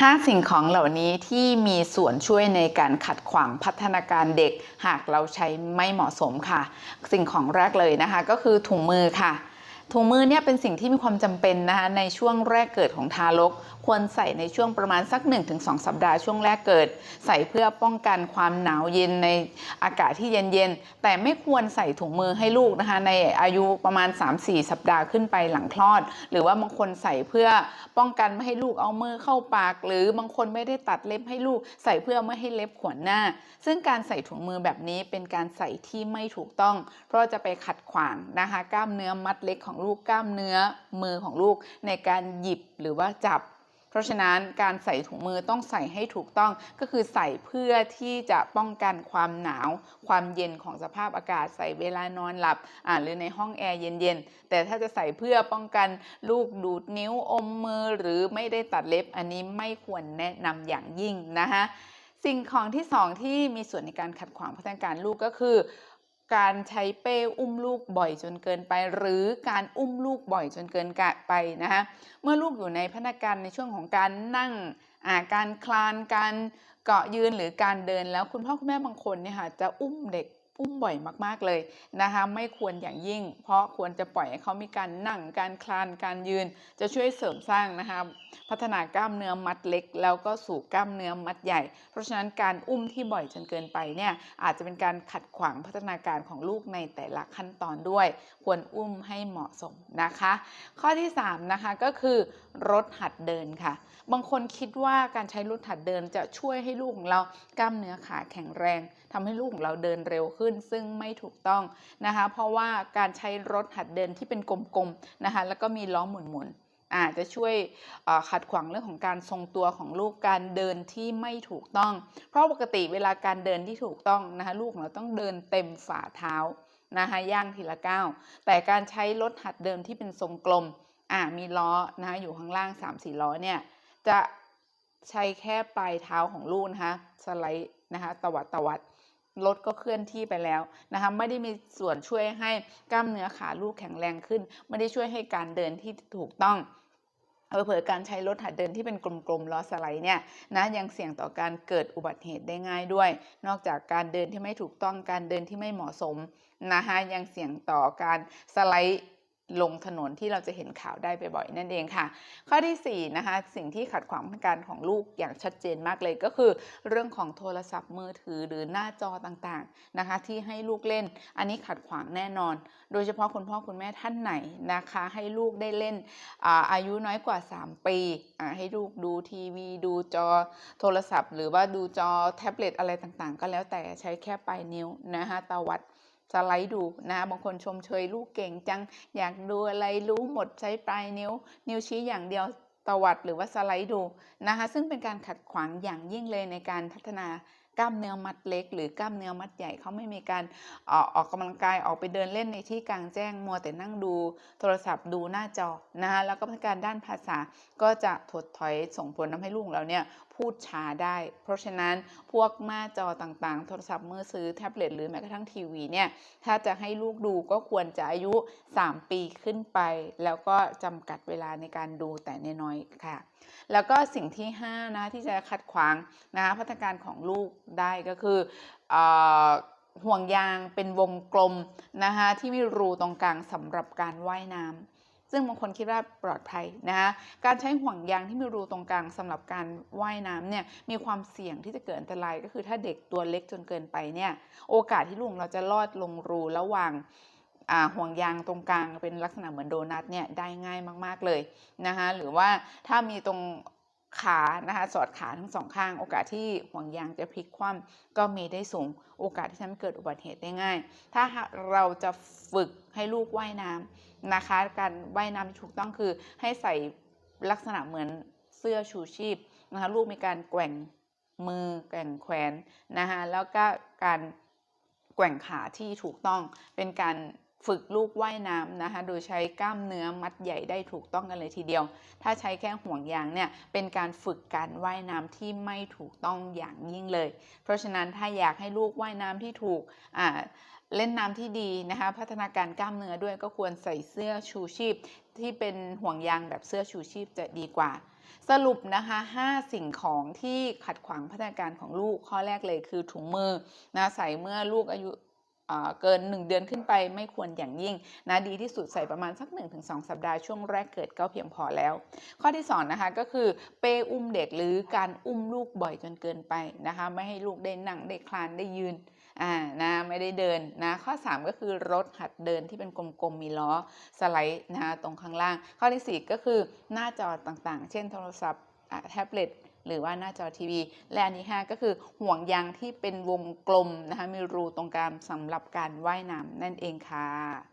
5 สิ่งของเหล่านี้ที่มีส่วนช่วยในการขัดขวางพัฒนาการเด็ก หากเราใช้ไม่เหมาะสมค่ะ สิ่งของแรกเลยนะคะ ก็คือถุงมือค่ะ ถุงมือเนี่ยเป็นสิ่งที่มีความจำเป็นนะคะในช่วงแรกเกิดของทารก ควรใส่ในช่วงประมาณสัก 1-2 สัปดาห์ช่วงแรกเกิด ใส่เพื่อป้องกันความหนาวเย็นในอากาศที่เย็นๆ แต่ไม่ควรใส่ถุงมือให้ลูกนะคะในอายุประมาณ 3-4 สัปดาห์ขึ้นไปหลังคลอด หรือว่าบางคนใส่เพื่อป้องกันไม่ให้ลูกเอามือเข้าปาก หรือบางคนไม่ได้ตัดเล็บให้ลูก ใส่เพื่อไม่ให้เล็บขวนหน้า ซึ่งการใส่ถุงมือแบบนี้เป็นการใส่ที่ไม่ถูกต้อง เพราะจะไปขัดขวางนะคะกล้ามเนื้อมัดเล็กของลูกกล้ามเนื้อมือของลูกในการหยิบหรือว่าจับ เพราะฉะนั้นการใส่ถุงมือต้องใส่ให้ถูกต้องก็คือใส่เพื่อที่จะป้องกันความหนาว ความเย็นของสภาพอากาศใส่เวลานอนหลับอ่าหรือในห้องแอร์เย็นๆแต่ถ้าจะใส่เพื่อป้องกันลูกดูดนิ้วอมมือหรือไม่ได้ตัดเล็บ อันนี้ไม่ควรแนะนำอย่างยิ่งนะคะสิ่งของที่สองที่มีส่วนในการขัดขวางพัฒนาการลูกก็คือ การใช้เป้อุ้มลูกบ่อยจนเกินไป หรือการอุ้มลูกบ่อยจนเกินกะไปนะคะเมื่อลูกอยู่ในพัฒนาการในช่วงของการนั่งาการคลานการเกาะยืนหรือการเดินแล้วคุณพ่อคุณแม่บางคนเนี่ยค่ะจะอุ้มเด็ก อุ้มบ่อยมากๆเลยนะคะไม่ควรอย่างยิ่ง เพราะควรจะปล่อยให้เขามีการนั่งการคลานการยืน จะช่วยเสริมสร้างนะคะพัฒนากล้ามเนื้อมัดเล็ก แล้วก็สู่กล้ามเนื้อมัดใหญ่ เพราะฉะนั้นการอุ้มที่บ่อยจนเกินไปเนี่ยอาจจะเป็นการขัดขวางพัฒนาการของลูกในแต่ละขั้นตอนด้วย ควรอุ้มให้เหมาะสมนะคะ ข้อที่3นะคะก็คือรถหัดเดินค่ะ บางคนคิดว่าการใช้รถหัดเดินจะช่วยให้ลูกของเรากล้ามเนื้อขาแข็งแรงทำให้ลูกของเราเดินเร็วขึ้นซึ่งไม่ถูกต้องนะคะ เพราะว่าการใช้รถหัดเดินที่เป็นกลมๆนะคะแล้วก็มีล้อหมุนๆอาจจะช่วยขัดขวางเรื่องของการทรงตัวของลูกการเดินที่ไม่ถูกต้อง เพราะปกติเวลาการเดินที่ถูกต้องนะคะลูกของเราต้องเดินเต็มฝ่าเท้านะคะย่างทีละก้าวแต่การใช้รถหัดเดินที่เป็นทรงกลมอ่ามีล้อนะคะอยู่ข้างล่าง 3-4 ล้อเนี่ยจะใช้แค่ปลายเท้าของลูกนะคะสไลด์นะคะตวัดตวัด รถก็เคลื่อนที่ไปแล้วนะคะไม่ได้มีส่วนช่วยให้กล้ามเนื้อขาลูกแข็งแรงขึ้น ไม่ได้ช่วยให้การเดินที่ถูกต้องเผลอการใช้รถหัดเดินที่เป็นกลมๆล้อสไลด์เนี่ยนะยังเสี่ยงต่อการเกิดอุบัติเหตุได้ง่ายด้วย นอกจากการเดินที่ไม่ถูกต้องการเดินที่ไม่เหมาะสมนะคะยังเสี่ยงต่อการสไลด์ ลงถนนที่เราจะเห็นข่าวได้บ่อยๆนั่นเองค่ะ ข้อที่4นะคะสิ่งที่ขัดขวางการของลูกอย่างชัดเจนมากเลยก็คือ เรื่องของโทรศัพท์มือถือหรือหน้าจอต่างๆนะคะ ที่ให้ลูกเล่น อันนี้ขัดขวางแน่นอน โดยเฉพาะคุณพ่อคุณแม่ท่านไหนนะคะ ให้ลูกได้เล่นอาอายุน้อยกว่า 3 ปีให้ลูกดูทีวี ดูจอโทรศัพท์ หรือว่าดูจอแท็บเล็ตอะไรต่างๆ ก็แล้วแต่ใช้แค่ปลายนิ้วนะคะตวัด สไลด์ดูนะบางคนชมเชยลูกเก่งจัง อยากดูอะไรรู้หมดใช้ปลายนิ้ว นิ้วชี้อย่างเดียวตวัดหรือว่าสไลด์ดูนะคะซึ่งเป็นการขัดขวางอย่างยิ่งเลยในการพัฒนากล้ามเนื้อมัดเล็ก หรือกล้ามเนื้อมัดใหญ่เขาไม่มีการออกออกกำลังกายออกไปเดินเล่นในที่กลางแจ้งมัวแต่นั่งดูโทรศัพท์ดูหน้าจอนะคะแล้วก็พัฒนาการด้านภาษาก็จะถดถอยส่งผลทำให้ลูกเราเนี่ยพูดช้าได้ เพราะฉะนั้นพวกหน้าจอต่างๆ โทรศัพท์มือถือแท็บเล็ตหรือแม้กระทั่งทีวีเนี่ย ถ้าจะให้ลูกดูก็ควรจะอายุ 3 ปีขึ้นไป แล้วก็จำกัดเวลาในการดูแต่น้อยๆค่ะ แล้วก็สิ่งที่ 5 นะที่จะขัดขวางนะพัฒนาการของลูกได้ก็คืออห่วงยางเป็นวงกลมนะคะที่มีรูตรงกลางสำหรับการว่ายน้ำ ซึ่งบางคนคิดว่าปลอดภัยนะคะการใช้ห่วงยางที่มีรูตรงกลางสำหรับการว่ายน้ำเนี่ยมีความเสี่ยงที่จะเกิดอันตรายก็คือถ้าเด็กตัวเล็กจนเกินไปเนี่ยโอกาสที่ลุงเราจะลอดลงรูระหว่างห่วงยางตรงกลางเป็นลักษณะเหมือนโดนัทเนี่ยได้ง่ายมาก ๆเลยนะคะหรือว่าถ้ามีตรง ขานะคะสอดขาทั้งสองข้าง โอกาสที่ห่วงยางจะพลิกคว่ำก็มีได้สูง โอกาสที่ทำให้เกิดอุบัติเหตุได้ง่าย ถ้าเราจะฝึกให้ลูกว่ายน้ำนะคะ การว่ายน้ำที่ถูกต้องคือให้ใส่ลักษณะเหมือนเสื้อชูชีพนะคะลูกมีการแกว่งมือแกว่งแขนนะคะแล้วก็การแกว่งขาที่ถูกต้องเป็นการ ฝึกลูกว่ายน้ำนะคะ โดยใช้กล้ามเนื้อมัดใหญ่ได้ถูกต้องกันเลยทีเดียว ถ้าใช้แค่ห่วงยางเนี่ย เป็นการฝึกการว่ายน้ำที่ไม่ถูกต้องอย่างยิ่งเลย เพราะฉะนั้นถ้าอยากให้ลูกว่ายน้ำที่ถูกอ่าเล่นน้ำที่ดีนะคะ พัฒนาการกล้ามเนื้อด้วยก็ควรใส่เสื้อชูชีพ ที่เป็นห่วงยางแบบเสื้อชูชีพจะดีกว่า สรุปนะคะ 5 สิ่งของที่ขัดขวางพัฒนาการของลูกข้อแรกเลยคือถุงมือนะใส่เมื่อลูกอายุ เกิน 1 เดือนขึ้นไปไม่ควรอย่างยิ่งนะดีที่สุดใส่ประมาณสัก 1-2 สัปดาห์ช่วงแรกเกิดก็เพียงพอแล้ว ข้อที่2นะคะก็คือเปอุ้มเด็กหรือการอุ้มลูกบ่อยจนเกินไปนะคะไม่ให้ลูกได้นั่งได้คลานได้ยืนอ่านะไม่ได้เดินนะข้อ 3 ก็คือรถหัดเดินที่เป็นกลมๆมีล้อสไลด์นะคะตรงข้างล่าง ข้อที่ 4 ก็คือหน้าจอต่างๆ เช่นโทรศัพท์แท็บเล็ต หรือว่าหน้าจอทีวี และอันที่5ก็คือห่วงยางที่เป็นวงกลมนะคะมีรูตรงกลางสำหรับการว่ายน้ำนั่นเองค่ะ